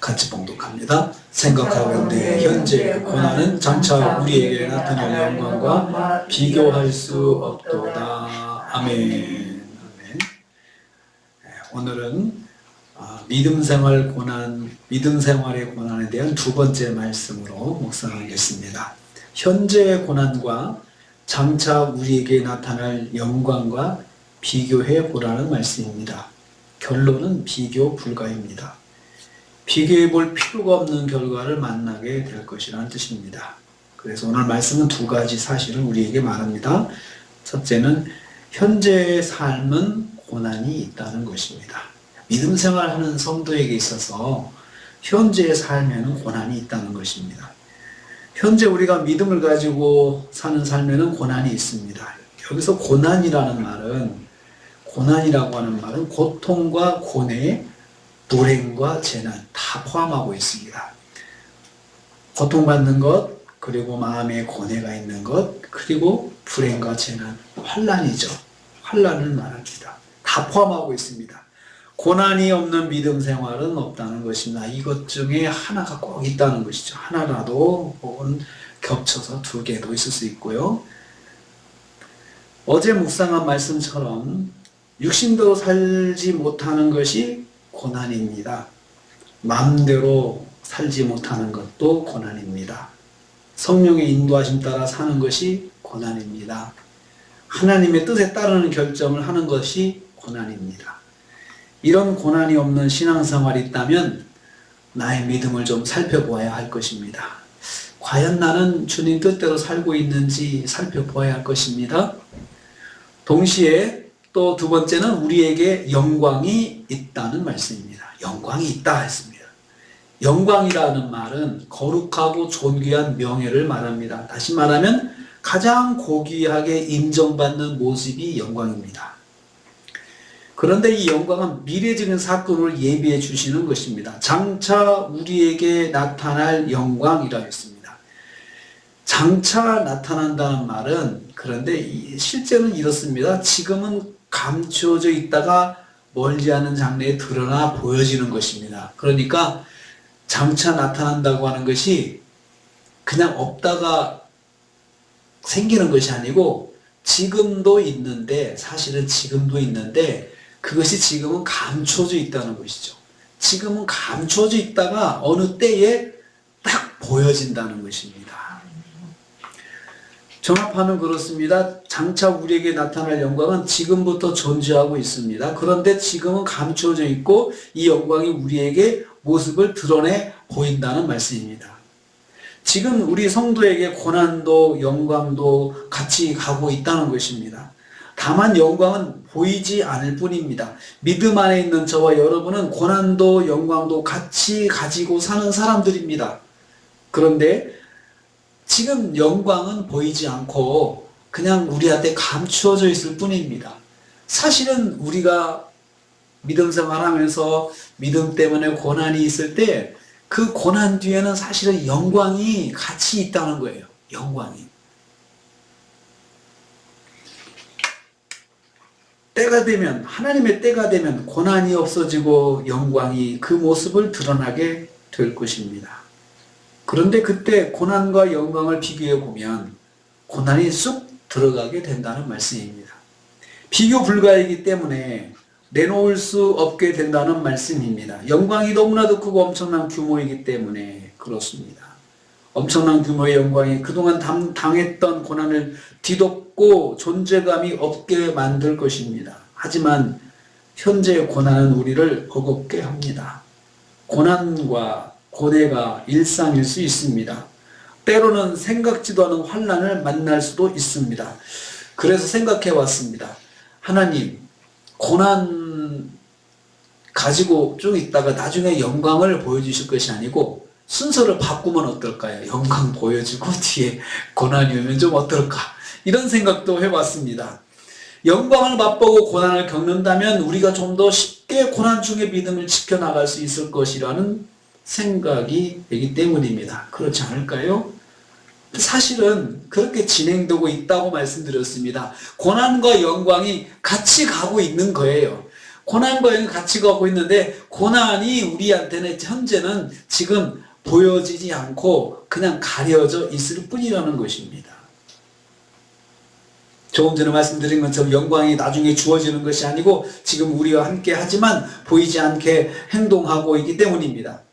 같이 봉독합니다. 생각하건대 현재 고난은 장차 우리에게 나타날 영광과 비교할 수 없도다. 아멘. 아멘. 네, 오늘은 아, 믿음 생활 고난, 믿음 생활의 고난에 대한 두 번째 말씀으로 묵상하겠습니다. 현재의 고난과 장차 우리에게 나타날 영광과 비교해 보라는 말씀입니다. 결론은 비교 불가입니다. 비교해 볼 필요가 없는 결과를 만나게 될 것이라는 뜻입니다. 그래서 오늘 말씀은 두 가지 사실을 우리에게 말합니다. 첫째는 현재의 삶은 고난이 있다는 것입니다. 믿음 생활하는 성도에게 있어서 현재의 삶에는 고난이 있다는 것입니다. 현재 우리가 믿음을 가지고 사는 삶에는 고난이 있습니다. 여기서 고난이라는 말은 고난이라고 하는 말은 고통과 고뇌, 불행과 재난 다 포함하고 있습니다. 고통받는 것, 그리고 마음에 고뇌가 있는 것, 그리고 불행과 재난, 환란이죠. 환란을 말합니다. 다 포함하고 있습니다. 고난이 없는 믿음 생활은 없다는 것입니다. 이것 중에 하나가 꼭 있다는 것이죠. 하나라도 혹은 겹쳐서 두 개도 있을 수 있고요. 어제 묵상한 말씀처럼 육신대로 살지 못하는 것이 고난입니다. 마음대로 살지 못하는 것도 고난입니다. 성령의 인도하심 따라 사는 것이 고난입니다. 하나님의 뜻에 따르는 결정을 하는 것이 고난입니다. 이런 고난이 없는 신앙생활이 있다면 나의 믿음을 좀 살펴보아야 할 것입니다. 과연 나는 주님 뜻대로 살고 있는지 살펴보아야 할 것입니다. 동시에 또 두 번째는 우리에게 영광이 있다는 말씀입니다. 영광이 있다 했습니다. 영광이라는 말은 거룩하고 존귀한 명예를 말합니다. 다시 말하면 가장 고귀하게 인정받는 모습이 영광입니다. 그런데 이 영광은 미래적인 사건을 예비해 주시는 것입니다. 장차 우리에게 나타날 영광이라 했습니다. 장차 나타난다는 말은 그런데 실제는 이렇습니다. 지금은 감추어져 있다가 멀지 않은 장래에 드러나 보여지는 것입니다. 그러니까 장차 나타난다고 하는 것이 그냥 없다가 생기는 것이 아니고 지금도 있는데 사실은 지금도 있는데 그것이 지금은 감춰져 있다는 것이죠. 지금은 감춰져 있다가 어느 때에 딱 보여진다는 것입니다. 종합하면 그렇습니다. 장차 우리에게 나타날 영광은 지금부터 존재하고 있습니다. 그런데 지금은 감춰져 있고 이 영광이 우리에게 모습을 드러내 보인다는 말씀입니다. 지금 우리 성도에게 고난도 영광도 같이 가고 있다는 것입니다. 다만 영광은 보이지 않을 뿐입니다. 믿음 안에 있는 저와 여러분은 고난도 영광도 같이 가지고 사는 사람들입니다. 그런데 지금 영광은 보이지 않고 그냥 우리한테 감추어져 있을 뿐입니다. 사실은 우리가 믿음 생활하면서 믿음 때문에 고난이 있을 때 그 고난 뒤에는 사실은 영광이 같이 있다는 거예요. 영광이. 때가 되면 하나님의 때가 되면 고난이 없어지고 영광이 그 모습을 드러나게 될 것입니다. 그런데 그때 고난과 영광을 비교해 보면 고난이 쑥 들어가게 된다는 말씀입니다. 비교 불가이기 때문에 내놓을 수 없게 된다는 말씀입니다. 영광이 너무나도 크고 엄청난 규모이기 때문에 그렇습니다. 엄청난 규모의 영광이 그동안 당, 당했던 고난을 뒤덮고 존재감이 없게 만들 것입니다. 하지만 현재의 고난은 우리를 버겁게 합니다. 고난과 고뇌가 일상일 수 있습니다. 때로는 생각지도 않은 환란을 만날 수도 있습니다. 그래서 생각해 왔습니다. 하나님, 고난 가지고 쭉 있다가 나중에 영광을 보여주실 것이 아니고 순서를 바꾸면 어떨까요? 영광 보여주고 뒤에 고난이 오면 좀 어떨까? 이런 생각도 해봤습니다. 영광을 맛보고 고난을 겪는다면 우리가 좀 더 쉽게 고난 중에 믿음을 지켜나갈 수 있을 것이라는 생각이 되기 때문입니다. 그렇지 않을까요? 사실은 그렇게 진행되고 있다고 말씀드렸습니다. 고난과 영광이 같이 가고 있는 거예요. 고난과 영광이 같이 가고 있는데 고난이 우리한테는 현재는 지금 보여지지 않고 그냥 가려져 있을 뿐이라는 것입니다. 조금 전에 말씀드린 것처럼 영광이 나중에 주어지는 것이 아니고 지금 우리와 함께 하지만 보이지 않게 행동하고 있기 때문입니다.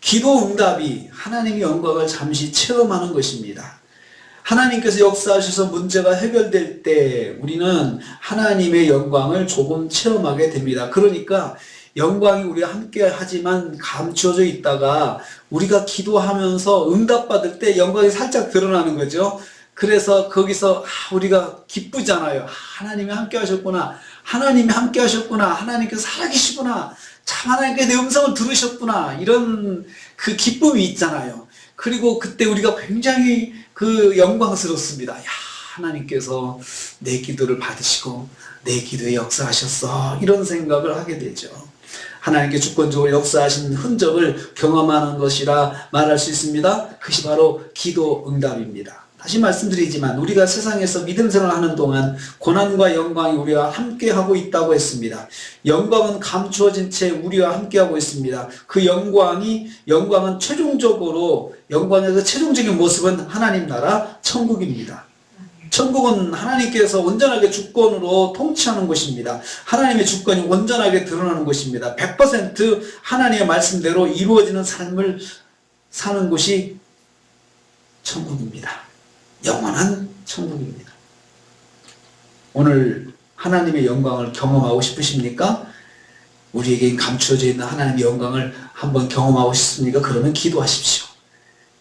기도 응답이 하나님의 영광을 잠시 체험하는 것입니다. 하나님께서 역사하셔서 문제가 해결될 때 우리는 하나님의 영광을 조금 체험하게 됩니다. 그러니까 영광이 우리와 함께 하지만 감추어져 있다가 우리가 기도하면서 응답받을 때 영광이 살짝 드러나는 거죠. 그래서 거기서 아, 우리가 기쁘잖아요. 아, 하나님이 함께 하셨구나. 하나님이 함께 하셨구나. 하나님께서 살아계시구나. 참 하나님께 내 음성을 들으셨구나. 이런 그 기쁨이 있잖아요. 그리고 그때 우리가 굉장히 그 영광스럽습니다. 야, 하나님께서 내 기도를 받으시고 내 기도에 역사하셨어. 이런 생각을 하게 되죠. 하나님께 주권적으로 역사하신 흔적을 경험하는 것이라 말할 수 있습니다. 그것이 바로 기도 응답입니다. 다시 말씀드리지만 우리가 세상에서 믿음 생활을 하는 동안 고난과 영광이 우리와 함께 하고 있다고 했습니다. 영광은 감추어진 채 우리와 함께 하고 있습니다. 그 영광이 영광은 최종적으로 영광에서 최종적인 모습은 하나님 나라 천국입니다. 천국은 하나님께서 온전하게 주권으로 통치하는 곳입니다. 하나님의 주권이 온전하게 드러나는 곳입니다. 100% 하나님의 말씀대로 이루어지는 삶을 사는 곳이 천국입니다. 영원한 천국입니다. 오늘 하나님의 영광을 경험하고 싶으십니까? 우리에게 감추어져 있는 하나님의 영광을 한번 경험하고 싶습니까? 그러면 기도하십시오.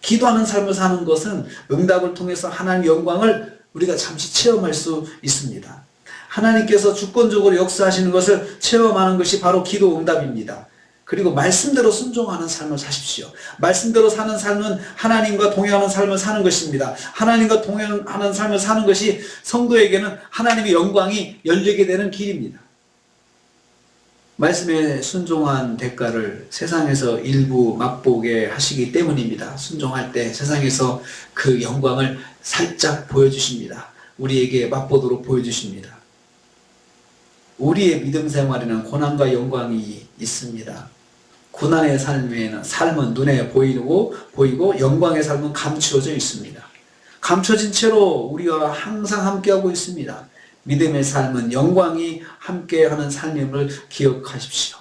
기도하는 삶을 사는 것은 응답을 통해서 하나님의 영광을 우리가 잠시 체험할 수 있습니다. 하나님께서 주권적으로 역사하시는 것을 체험하는 것이 바로 기도 응답입니다. 그리고 말씀대로 순종하는 삶을 사십시오. 말씀대로 사는 삶은 하나님과 동행하는 삶을 사는 것입니다. 하나님과 동행하는 삶을 사는 것이 성도에게는 하나님의 영광이 열리게 되는 길입니다. 말씀에 순종한 대가를 세상에서 일부 맛보게 하시기 때문입니다. 순종할 때 세상에서 그 영광을 살짝 보여주십니다. 우리에게 맛보도록 보여주십니다. 우리의 믿음 생활에는 고난과 영광이 있습니다. 고난의 삶에는 삶은 눈에 보이고 보이고 영광의 삶은 감추어져 있습니다. 감춰진 채로 우리와 항상 함께하고 있습니다. 믿음의 삶은 영광이 함께하는 삶임을 기억하십시오.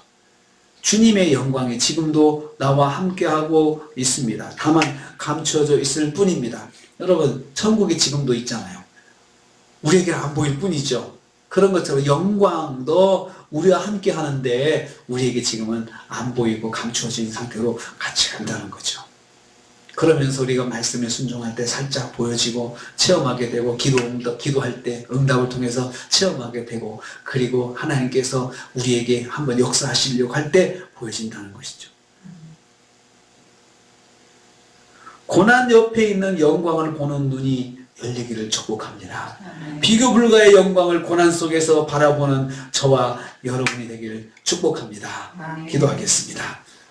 주님의 영광이 지금도 나와 함께하고 있습니다. 다만 감추어져 있을 뿐입니다. 여러분, 천국이 지금도 있잖아요. 우리에게 안 보일 뿐이죠. 그런 것처럼 영광도 우리와 함께 하는데 우리에게 지금은 안 보이고 감추어진 상태로 같이 간다는 거죠. 그러면서 우리가 말씀에 순종할 때 살짝 보여지고 체험하게 되고 기도 응답, 기도할 때 응답을 통해서 체험하게 되고 그리고 하나님께서 우리에게 한번 역사하시려고 할 때 보여진다는 것이죠. 고난 옆에 있는 영광을 보는 눈이 열리기를 축복합니다. 비교 불가의 영광을 고난 속에서 바라보는 저와 여러분이 되기를 축복합니다. 기도하겠습니다.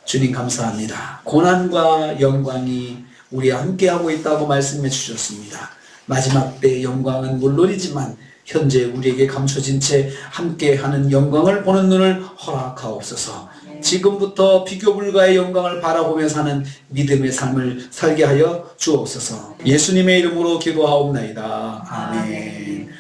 주님 감사합니다. 고난과 영광이 우리와 함께하고 있다고 말씀해 주셨습니다. 마지막 때의 영광은 물론이지만 현재 우리에게 감춰진 채 함께하는 영광을 보는 눈을 허락하옵소서. 지금부터 비교 불가의 영광을 바라보며 사는 믿음의 삶을 살게 하여 주옵소서. 예수님의 이름으로 기도하옵나이다. 아멘.